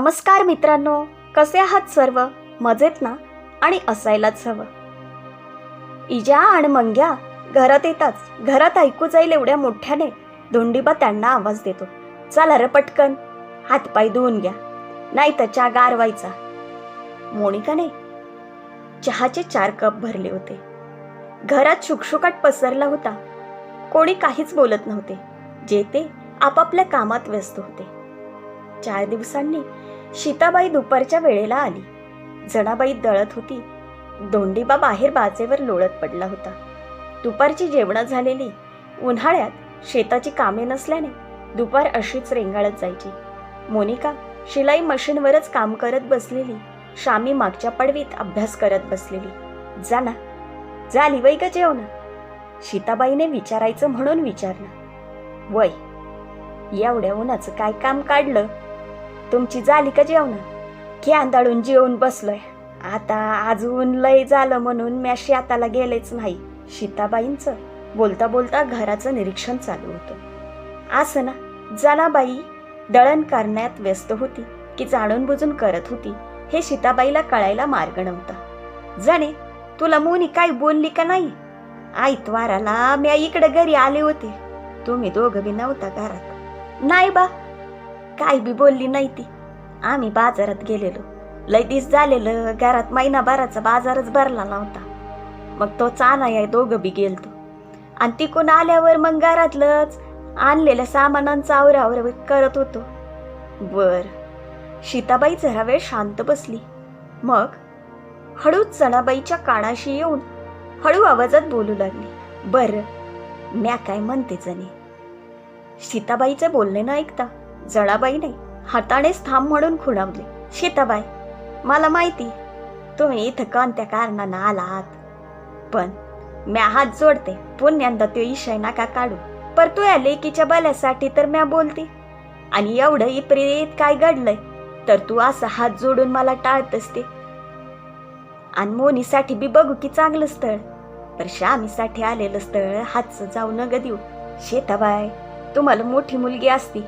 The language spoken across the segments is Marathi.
नमस्कार मित्रांनो कसे आहात सर्व? मजेत ना? आणि असायलाच हवं. इजा आणि मंग्या घरात येताच घरात ऐकू जाईल एवढ्या मोठ्याने धोंडीबा त्यांना आवाज देतो. चला रे पटकन हातपाय धुवून घ्या नाही तर चहा गारवायचा मोनिकाने चहाचे चार कप भरले होते. घरात शुकशुकाट पसरला होता. कोणी काहीच बोलत नव्हते. जे ते आपापल्या कामात व्यस्त होते. चार दिवसांनी सीताबाई दुपारच्या वेळेला आली. जणाबाई दळत होती. दोंडीबा बाहेर बाजेवर लोळत पडला होता. दुपारची जेवणं झालेली. उन्हाळ्यात शेताची कामे नसल्याने दुपार अशीच रेंगाळत जायची. मोनिका शिलाई मशीनवरच काम करत बसलेली. शामी मागच्या पडवीत अभ्यास करत बसलेली. जा ना. झाली वय का जेवण. सीताबाईने विचारायचं म्हणून विचारलं. वय एवढ्या उन्हाचं काय काम काढलं? तुमची झाली का जेवण? आंदाळून जेवून बसलोय. आता अजून लय झालं म्हणून म्या शेताला गेलेच नाही. सीताबाईंचं बोलता बोलता घराचं निरीक्षण चालू होतं. असं ना जनाबाई दळण करण्यात व्यस्त होती की जाणून बुजून करत होती हे सीताबाईला कळायला मार्ग नव्हता. जाणे तुला मोनी काय बोलली का नाही? आईतवाराला म्या इकडे घरी आले होते. तुम्ही दोघं बी नव्हता घरात. नाही बा काय बी बोलली नाही ती. आम्ही बाजारात गेलेलो. लय दिस झालेलं घरात महिनाभराचा बाजारच भरला नव्हता. मग तो चाना आहे दोघं बी गेलतो. आणि तिकून आल्यावर मग घरातलंच आणलेल्या सामानांचा आवरावर करत होतो. बर सीताबाई जरा वेळ शांत बसली. मग? हळूच चणाबाईच्या कानाशी येऊन हळू आवाजात बोलू लागली. बर म्या काय म्हणते जणी? सीताबाईचं बोलणे न ऐकता जळाबाईने हातानेच थांब म्हणून खुणावले शीताबाई मला माहिती तुम्ही इथं कोणत्या कारणानं आलात? पण म्या हात जोडते पुण्यांदा तो इशय नका काढू. पर तू या लेकीच्या बल्यासाठी तर म्या बोलते. आणि एवढं इप्रित काय घडलंय? तर तू असं हात जोडून मला टाळतस ते. आणि मोनीसाठी बी बघू की चांगलं स्थळ. पर श्यामीसाठी आलेलं स्थळ हातचं जाऊ नग देऊ. शेताबाय तुम्हाला मोठी मुलगी असती.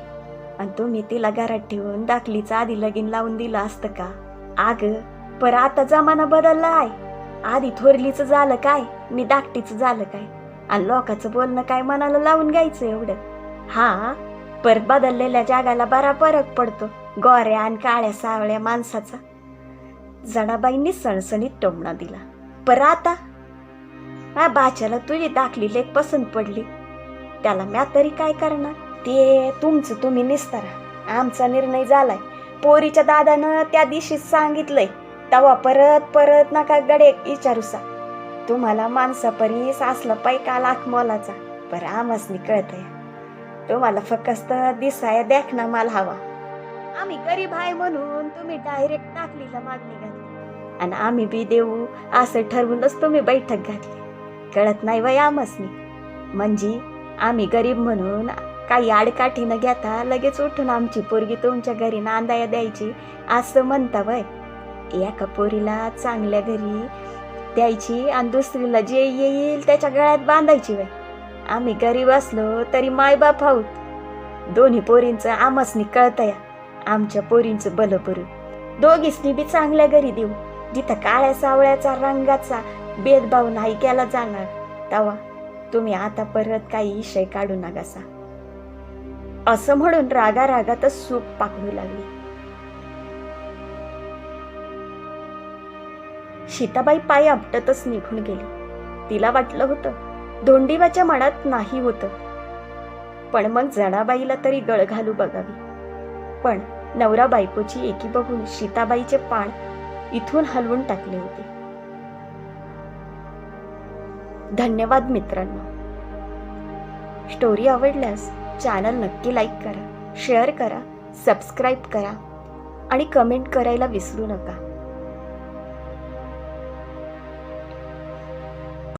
आणि तुम्ही तिला घरात ठेवून दाखलीचं आधी लगीन लावून दिलं असतं का? आग पर आता जमाना बदलला आहे. आधी थोरलीचं झालं काय मी दाकटीचं झालं काय? आणि लोकांचं बोलणं काय मनाला लावून घ्यायचं एवढं? हा पर बदललेल्या जागाला बरा फरक पडतो गोऱ्या आणि काळ्या सावळ्या माणसाचा. जणाबाईंनी सणसणीत टोमणा दिला. पर आता? हा बाच्याला तुझी दाखली लेख पसंत पडली. त्याला म्या तरी काय करणार? ते तुमचं तुम्ही निस्तारा. आमचा निर्णय झालाय. पोरीच्या दादानं त्या दिवशी सांगितलंय. तवा परत परत नका गडे विचारूसा तुम्हाला माणसापरी सासला पैका लाख मोलाचा? पर आमसनी कळतंय. तुम्हाला फक्त दिसाय देखना माल हवा. आम्ही गरीब आहे म्हणून तुम्ही डायरेक्ट टाकलीला मागणी घातली. आणि आम्ही बी देऊ असं ठरवूनच तुम्ही बैठक घातली. कळत नाही वय आमसनी म्हणजे आम्ही गरीब म्हणून काही आडकाठी न घेता लगेच उठून आमची पोरगी तुमच्या घरी नांदाया द्यायची असं म्हणता वय. एका पोरीला चांगल्या घरी द्यायची आणि दुसरीला जे येईल त्याच्या गळ्यात बांधायची वय. आम्ही गरीब असलो तरी मायबाप आहोत. दोन्ही पोरींचं आमसनी कळतया. आमच्या पोरींचं बलं परू दोघीसनी बी चांगल्या घरी देऊ. जिथं काळ्या सावळ्याचा रंगाचा भेदभाव नाही केला जाणार तवा तुम्ही आता परत काही विषय काढू नकासा असं म्हणून रागा रागातच सूप पाकडू लागली. सीताबाई पाय आपटतच निघून गेली. तिला वाटलं होतं धोंडीबाच्या मनात नाही होतं. पण मग जणाबाईला तरी गळ घालू बघावी. पण नवरा बायकोची एकी बघून सीताबाईचे पाण इथून हलवून टाकले होते. धन्यवाद मित्रांनो. स्टोरी आवडल्यास चॅनल नक्की लाईक करा शेअर करा सबस्क्राईब करा आणि कमेंट करायला विसरू नका.